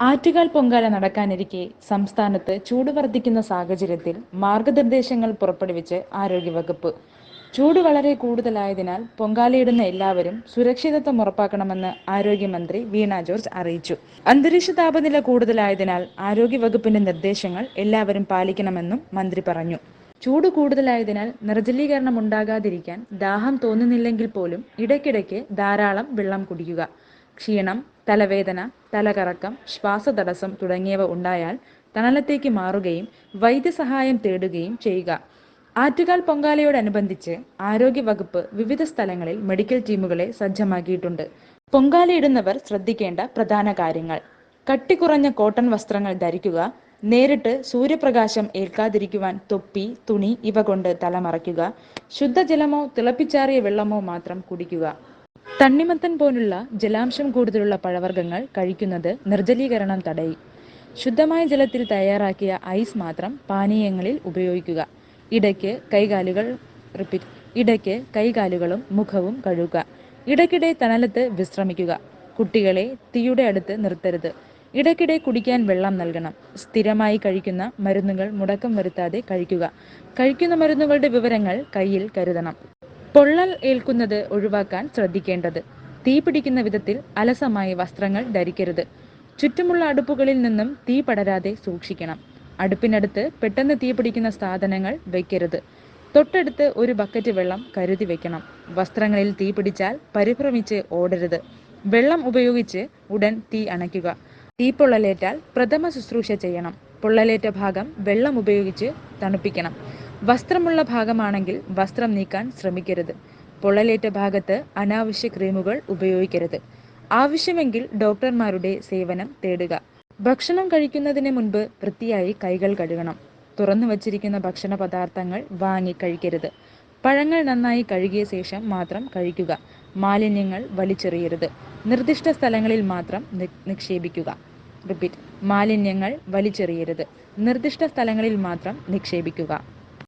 ആറ്റുകാൽ പൊങ്കാല നടക്കാനിരിക്കെ സംസ്ഥാനത്ത് ചൂട് വർദ്ധിക്കുന്ന സാഹചര്യത്തിൽ മാർഗനിർദ്ദേശങ്ങൾ പുറപ്പെടുവിച്ച് ആരോഗ്യവകുപ്പ്. ചൂട് വളരെ കൂടുതലായതിനാൽ പൊങ്കാലയിടുന്ന എല്ലാവരും സുരക്ഷിതത്വം ഉറപ്പാക്കണമെന്ന് ആരോഗ്യമന്ത്രി വീണ ജോർജ് അറിയിച്ചു. അന്തരീക്ഷ താപനില കൂടുതലായതിനാൽ ആരോഗ്യവകുപ്പിന്റെ നിർദ്ദേശങ്ങൾ എല്ലാവരും പാലിക്കണമെന്നും മന്ത്രി പറഞ്ഞു. ചൂട് കൂടുതലായതിനാൽ നിർജലീകരണം ഉണ്ടാകാതിരിക്കാൻ ദാഹം തോന്നുന്നില്ലെങ്കിൽ പോലും ഇടയ്ക്കിടയ്ക്ക് ധാരാളം വെള്ളം കുടിക്കുക. ക്ഷീണം തലവേദന തലകറക്കം ശ്വാസതടസ്സം തുടങ്ങിയവ ഉണ്ടായാൽ തണലത്തേക്ക് മാറുകയും വൈദ്യസഹായം തേടുകയും ചെയ്യുക. ആറ്റുകാൽ പൊങ്കാലയോടനുബന്ധിച്ച് ആരോഗ്യവകുപ്പ് വിവിധ സ്ഥലങ്ങളിൽ മെഡിക്കൽ ടീമുകളെ സജ്ജമാക്കിയിട്ടുണ്ട്. പൊങ്കാലയിടുന്നവർ ശ്രദ്ധിക്കേണ്ട പ്രധാന കാര്യങ്ങൾ. കട്ടികുറഞ്ഞ കോട്ടൺ വസ്ത്രങ്ങൾ ധരിക്കുക നേരിട്ട് സൂര്യപ്രകാശം ഏൽക്കാതിരിക്കുവാൻ തൊപ്പി തുണി ഇവ കൊണ്ട് തലമറയ്ക്കുക ശുദ്ധജലമോ തിളപ്പിച്ചാറിയ വെള്ളമോ മാത്രം കുടിക്കുക. തണ്ണിമത്തൻ പോലുള്ള ജലാംശം കൂടുതലുള്ള പഴവർഗങ്ങൾ കഴിക്കുന്നത് നിർജലീകരണം തടയും. ശുദ്ധമായ ജലത്തിൽ തയ്യാറാക്കിയ ഐസ് മാത്രം പാനീയങ്ങളിൽ ഉപയോഗിക്കുക. ഇടയ്ക്ക് കൈകാലുകൾ റിപ്പീറ്റ് ഇടയ്ക്ക് കൈകാലുകളും മുഖവും കഴുകുക. ഇടയ്ക്കിടെ തണലത്ത് വിശ്രമിക്കുക. കുട്ടികളെ തീയുടെ അടുത്ത് നിർത്തരുത്. ഇടയ്ക്കിടെ കുടിക്കാൻ വെള്ളം നൽകണം. സ്ഥിരമായി കഴിക്കുന്ന മരുന്നുകൾ മുടക്കം വരുത്താതെ കഴിക്കുക. കഴിക്കുന്ന മരുന്നുകളുടെ വിവരങ്ങൾ കയ്യിൽ കരുതണം. പൊള്ളൽ ഏൽക്കുന്നത് ഒഴിവാക്കാൻ ശ്രദ്ധിക്കേണ്ടത്. തീ പിടിക്കുന്ന വിധത്തിൽ അലസമായി വസ്ത്രങ്ങൾ ധരിക്കരുത്. ചുറ്റുമുള്ള അടുപ്പുകളിൽ നിന്നും തീ പടരാതെ സൂക്ഷിക്കണം. അടുപ്പിനടുത്ത് പെട്ടെന്ന് തീ പിടിക്കുന്ന സാധനങ്ങൾ വയ്ക്കരുത് തൊട്ടടുത്ത് ഒരു ബക്കറ്റ് വെള്ളം കരുതി വെക്കണം. വസ്ത്രങ്ങളിൽ തീ പിടിച്ചാൽ പരിഭ്രമിച്ച് ഓടരുത്. വെള്ളം ഉപയോഗിച്ച് ഉടൻ തീ അണയ്ക്കുക. തീ പൊള്ളലേറ്റാൽ പ്രഥമ ശുശ്രൂഷ ചെയ്യണം. പൊള്ളലേറ്റ ഭാഗം വെള്ളം ഉപയോഗിച്ച് തണുപ്പിക്കണം. വസ്ത്രമുള്ള ഭാഗമാണെങ്കിൽ വസ്ത്രം നീക്കാൻ ശ്രമിക്കരുത്. പൊള്ളലേറ്റ ഭാഗത്ത് അനാവശ്യ ക്രീമുകൾ ഉപയോഗിക്കരുത്. ആവശ്യമെങ്കിൽ ഡോക്ടർമാരുടെ സേവനം തേടുക. ഭക്ഷണം കഴിക്കുന്നതിന് മുൻപ് വൃത്തിയായി കൈകൾ കഴുകണം. തുറന്നു വച്ചിരിക്കുന്ന ഭക്ഷണ പദാർത്ഥങ്ങൾ വാങ്ങി കഴിക്കരുത്. പഴങ്ങൾ നന്നായി കഴുകിയ ശേഷം മാത്രം കഴിക്കുക. മാലിന്യങ്ങൾ വലിച്ചെറിയരുത്. നിർദ്ദിഷ്ട സ്ഥലങ്ങളിൽ മാത്രം നിക്ഷേപിക്കുക. റിപ്പീറ്റ് മാലിന്യങ്ങൾ വലിച്ചെറിയരുത്. നിർദ്ദിഷ്ട സ്ഥലങ്ങളിൽ മാത്രം നിക്ഷേപിക്കുക.